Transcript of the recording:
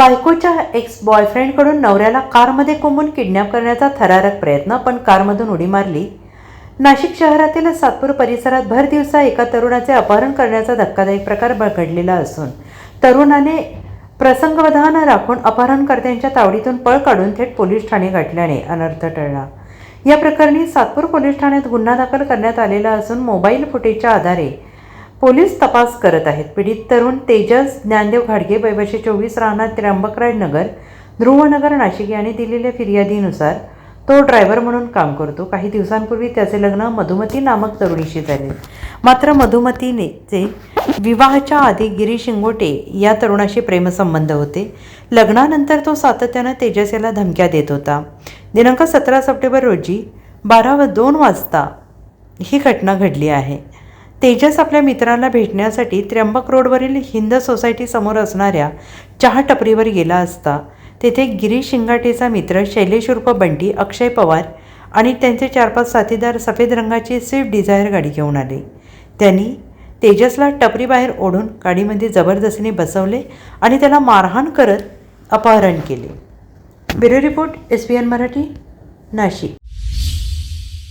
बायकोच्या एक्स बॉयफ्रेंडकडून नवऱ्याला कारमध्ये कोंबून किडनॅप करण्याचा थरारक प्रयत्न पण कारमधून उडी मारली. नाशिक शहरातील सातपूर परिसरात भर दिवसा एका तरुणाचे अपहरण करण्याचा धक्कादायक प्रकार घडलेला असून तरुणाने प्रसंगवधान राखून अपहरणकर्त्यांच्या तावडीतून पळ काढून थेट पोलीस ठाणे गाठल्याने अनर्थ टळला. या प्रकरणी सातपूर पोलीस ठाण्यात गुन्हा दाखल करण्यात आलेला असून मोबाईल फुटेजच्या आधारे पोलीस तपास करत आहेत. पीडित तरुण तेजस ज्ञानदेव घाडगे वयवर्षे चोवीस राहणार त्र्यंबकराय नगर ध्रुवनगर नाशिक याने दिलेल्या फिर्यादीनुसार तो ड्रायव्हर म्हणून काम करतो. काही दिवसांपूर्वी त्याचे लग्न मधुमती नामक तरुणीशी झाले. मात्र मधुमतीनेचे विवाहाच्या आधी गिरीश शिंगोटे या तरुणाशी प्रेमसंबंध होते. लग्नानंतर तो सातत्यानं तेजस याला धमक्या देत होता. दिनांक सतरा सप्टेंबर रोजी बारा व दोन वाजता ही घटना घडली आहे. तेजस आपल्या मित्राला भेटण्यासाठी त्र्यंबक रोडवरील हिंद सोसायटीसमोर असणाऱ्या चहा टपरीवर गेला असता तेथे गिरीश शिंगाटेचा मित्र शैलेश उर्फ बंटी अक्षय पवार आणि त्यांचे चार पाच साथीदार सफेद रंगाची स्विफ्ट डिझायर गाडी घेऊन आले. त्यांनी तेजसला टपरीबाहेर ओढून गाडीमध्ये जबरदस्तीने बसवले आणि त्याला मारहाण करत अपहरण केले. Bureau report S B N Marathi Nashik.